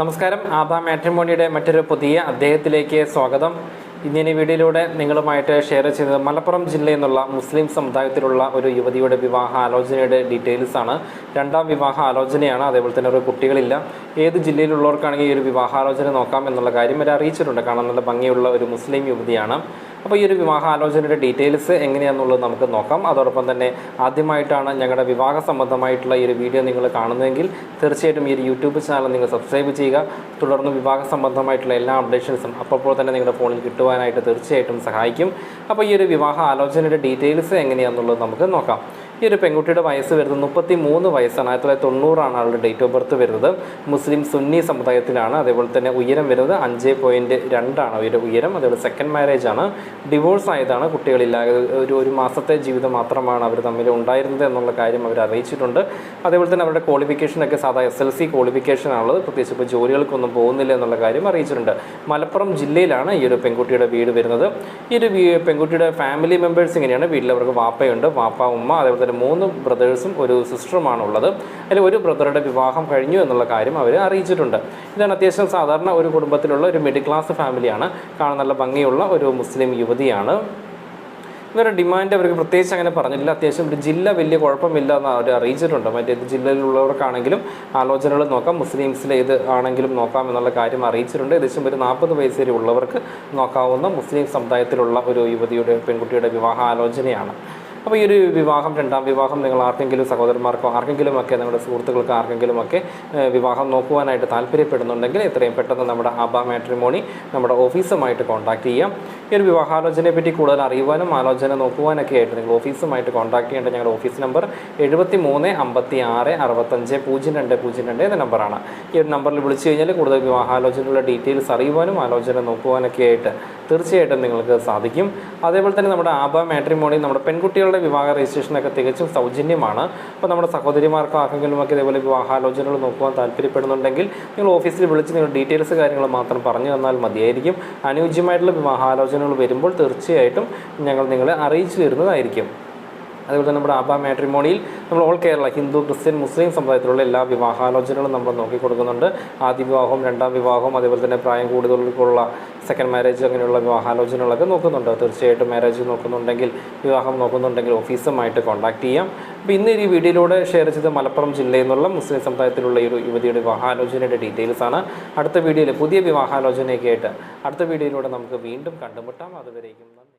നമസ്കാരം. ആബ മാട്രിമോണിയുടെ മറ്റൊരു പുതിയ അദ്ദേഹത്തിലേക്ക് സ്വാഗതം. ഇന്നിനി വീഡിയോയിലൂടെ നിങ്ങളുമായിട്ട് ഷെയർ ചെയ്യുന്നത് മലപ്പുറം ജില്ലയിൽ നിന്നുള്ള മുസ്ലിം സമുദായത്തിലുള്ള ഒരു യുവതിയുടെ വിവാഹ ആലോചനയുടെ ഡീറ്റെയിൽസ് ആണ്. രണ്ടാം വിവാഹ ആലോചനയാണ്. അതേപോലെ തന്നെ ഒരു കുട്ടികളില്ല. ഏത് ജില്ലയിലുള്ളവർക്കാണെങ്കിൽ ഈ ഒരു വിവാഹാലോചന നോക്കാം എന്നുള്ള കാര്യം വരെ അറിയിച്ചിട്ടുണ്ട്. കാണാൻ നല്ല ഭംഗിയുള്ള ഒരു മുസ്ലിം യുവതിയാണ്. അപ്പോൾ ഈ ഒരു വിവാഹ ആലോചനയുടെ ഡീറ്റെയിൽസ് എങ്ങനെയാണെന്നുള്ളത് നമുക്ക് നോക്കാം. അതോടൊപ്പം തന്നെ ആദ്യമായിട്ടാണ് ഞങ്ങളുടെ വിവാഹ സംബന്ധമായിട്ടുള്ള ഈ ഒരു വീഡിയോ നിങ്ങൾ കാണുന്നതെങ്കിൽ തീർച്ചയായിട്ടും ഈ ഒരു യൂട്യൂബ് ചാനൽ നിങ്ങൾ സബ്സ്ക്രൈബ് ചെയ്യുക. തുടർന്ന് വിവാഹ സംബന്ധമായിട്ടുള്ള എല്ലാ അപ്ഡേഷൻസും അപ്പോൾ തന്നെ നിങ്ങളുടെ ഫോണിൽ കിട്ടുവാനായിട്ട് തീർച്ചയായിട്ടും സഹായിക്കും. അപ്പോൾ ഈ ഒരു വിവാഹ ആലോചനയുടെ ഡീറ്റെയിൽസ് എങ്ങനെയാണെന്നുള്ളത് നമുക്ക് നോക്കാം. ഈ ഒരു പെൺകുട്ടിയുടെ വയസ്സ് വരുന്നത് മുപ്പത്തി മൂന്ന് വയസ്സാണ്. ആയിരത്തി തൊള്ളായിരത്തി തൊണ്ണൂറാണ് ആളുടെ ഡേറ്റ് ഓഫ് ബർത്ത് വരുന്നത്. മുസ്ലിം സുന്നി സമുദായത്തിലാണ്. അതേപോലെ തന്നെ ഉയരം വരുന്നത് അഞ്ച് പോയിന്റ് രണ്ടാണ്. ഒരു ഉയരം അതേപോലെ സെക്കൻഡ് മാരേജ് ആണ്. ഡിവോഴ്സ് ആയതാണ് കുട്ടികളില്ല. ഒരു ഒരു മാസത്തെ ജീവിതം മാത്രമാണ് അവർ തമ്മിൽ ഉണ്ടായിരുന്നത് എന്നുള്ള കാര്യം അവർ അറിയിച്ചിട്ടുണ്ട്. അതേപോലെ തന്നെ അവരുടെ ക്വാളിഫിക്കേഷനൊക്കെ സാധാ എസ് എൽ സി ക്വാളിഫിക്കേഷൻ ആണുള്ളത്. പ്രത്യേകിച്ച് ഇപ്പോൾ ജോലികൾക്കൊന്നും പോകുന്നില്ല എന്നുള്ള കാര്യം അറിയിച്ചിട്ടുണ്ട്. മലപ്പുറം ജില്ലയിലാണ് ഈ ഒരു പെൺകുട്ടിയുടെ വീട് വരുന്നത്. ഈ ഒരു പെൺകുട്ടിയുടെ ഫാമിലി മെമ്പേഴ്സ് ഇങ്ങനെയാണ്. വീട്ടിൽ അവർക്ക് വാപ്പയുണ്ട്. വാപ്പ ഉമ്മ അതേപോലെ തന്നെ മൂന്ന് ബ്രദേഴ്സും ഒരു സിസ്റ്ററുമാണ് ഉള്ളത് അതിൽ ഒരു ബ്രദറുടെ വിവാഹം കഴിഞ്ഞു എന്നുള്ള കാര്യം അവർ അറിയിച്ചിട്ടുണ്ട്. ഇതാണ് അത്യാവശ്യം സാധാരണ ഒരു കുടുംബത്തിലുള്ള ഒരു മിഡിൽ ക്ലാസ് ഫാമിലിയാണ്. കാണാൻ നല്ല ഭംഗിയുള്ള ഒരു മുസ്ലിം യുവതിയാണ്. ഇവരുടെ ഡിമാൻഡ് അവർക്ക് പ്രത്യേകിച്ച് അങ്ങനെ പറഞ്ഞില്ല അത്യാവശ്യം ഒരു ജില്ല വലിയ കുഴപ്പമില്ല എന്ന് അവർ അറിയിച്ചിട്ടുണ്ട്. മറ്റേത് ജില്ലയിലുള്ളവർക്കാണെങ്കിലും ആലോചനകൾ നോക്കാം. മുസ്ലിംസിൽ ഏത് ആണെങ്കിലും നോക്കാം എന്നുള്ള കാര്യം അറിയിച്ചിട്ടുണ്ട്. ഏകദേശം ഒരു നാൽപ്പത് വയസ്സ് വരെ ഉള്ളവർക്ക് നോക്കാവുന്ന മുസ്ലിം സമുദായത്തിലുള്ള ഒരു യുവതിയുടെ പെൺകുട്ടിയുടെ വിവാഹ ആലോചനയാണ് അപ്പോൾ ഈ ഒരു വിവാഹം രണ്ടാം വിവാഹം നിങ്ങൾ ആർക്കെങ്കിലും സഹോദരന്മാർക്കോ ആർക്കെങ്കിലും ഒക്കെ നിങ്ങളുടെ സുഹൃത്തുക്കൾക്ക് ആർക്കെങ്കിലും ഒക്കെ വിവാഹം നോക്കുവാനായിട്ട് താല്പര്യപ്പെടുന്നുണ്ടെങ്കിൽ എത്രയും പെട്ടെന്ന് നമ്മുടെ അബ മാട്രിമോണി നമ്മുടെ ഓഫീസുമായിട്ട് കോൺടാക്ട് ചെയ്യാം. ഈ ഒരു വിവാഹാലോചനയെ പറ്റി കൂടുതൽ അറിയുവാനും ആലോചന നോക്കുവാനൊക്കെ ആയിട്ട് നിങ്ങൾ ഓഫീസുമായിട്ട് കോൺടാക്ട് ചെയ്യേണ്ട ഞങ്ങളുടെ ഓഫീസ് നമ്പർ എഴുപത്തി മൂന്ന് അമ്പത്തി ആറ് അറുപത്തഞ്ച് പൂജ്യം രണ്ട് പൂജ്യം രണ്ട് എന്ന നമ്പറാണ്. ഈ ഒരു നമ്പറിൽ വിളിച്ചു കഴിഞ്ഞാൽ കൂടുതൽ വിവാഹാലോചനയുള്ള ഡീറ്റെയിൽസ് അറിയുവാനും ആലോചന നോക്കുവാനൊക്കെ ആയിട്ട് തീർച്ചയായിട്ടും നിങ്ങൾക്ക് സാധിക്കും. അതേപോലെ തന്നെ നമ്മുടെ ആബ മാട്രിമോണി നമ്മുടെ പെൺകുട്ടികളുടെ വിവാഹ രജിസ്ട്രേഷനൊക്കെ തികച്ചും സൗജന്യമാണ്. അപ്പോൾ നമ്മുടെ സഹോദരിമാർക്കോ ആർക്കെങ്കിലുമൊക്കെ ഇതേപോലെ വിവാഹാലോചനകൾ നോക്കുവാൻ താല്പര്യപ്പെടുന്നുണ്ടെങ്കിൽ നിങ്ങൾ ഓഫീസിൽ വിളിച്ച് നിങ്ങൾ ഡീറ്റെയിൽസ് കാര്യങ്ങൾ മാത്രം പറഞ്ഞു തന്നാൽ മതിയായിരിക്കും. അനുയോജ്യമായിട്ടുള്ള വിവാഹാലോചനകൾ വരുമ്പോൾ തീർച്ചയായിട്ടും ഞങ്ങൾ നിങ്ങളെ അറിയിച്ചു തരുന്നതായിരിക്കും അതുപോലെ തന്നെ നമ്മുടെ ആബ മാട്രിമോണിയിൽ നമ്മൾ all Kerala Hindu Christian Muslim സമുദായത്തിലുള്ള എല്ലാ വിവാഹാലോചനകളും നമ്മൾ നോക്കി കൊടുക്കുന്നുണ്ട്. ആദ്യ വിവാഹവും രണ്ടാം വിവാഹവും അതേപോലെ തന്നെ പ്രായം കൂടുതലുള്ള സെക്കൻഡ് മാരേജ് അങ്ങനെയുള്ള വിവാഹാലോചനകളൊക്കെ നോക്കുന്നുണ്ട്. തീർച്ചയായിട്ടും മാരേജ് നോക്കുന്നുണ്ടെങ്കിൽ വിവാഹം നോക്കുന്നുണ്ടെങ്കിൽ ഓഫീസുമായിട്ട് കോൺടാക്ട് ചെയ്യാം. അപ്പോൾ ഇന്ന് ഈ വീഡിയോയിലൂടെ ഷെയർ ചെയ്ത മലപ്പുറം ജില്ലയിൽ നിന്നുള്ള മുസ്ലിം സമുദായത്തിലുള്ള ഒരു യുവതിയുടെ വിവാഹാലോചനയുടെ ഡീറ്റെയിൽസ് ആണ്. അടുത്ത വീഡിയോയിൽ പുതിയ വിവാഹാലോചനയൊക്കെ ആയിട്ട് അടുത്ത വീഡിയോയിലൂടെ നമുക്ക് വീണ്ടും കണ്ടുമുട്ടാം. അതുവരേക്കും നന്ദി.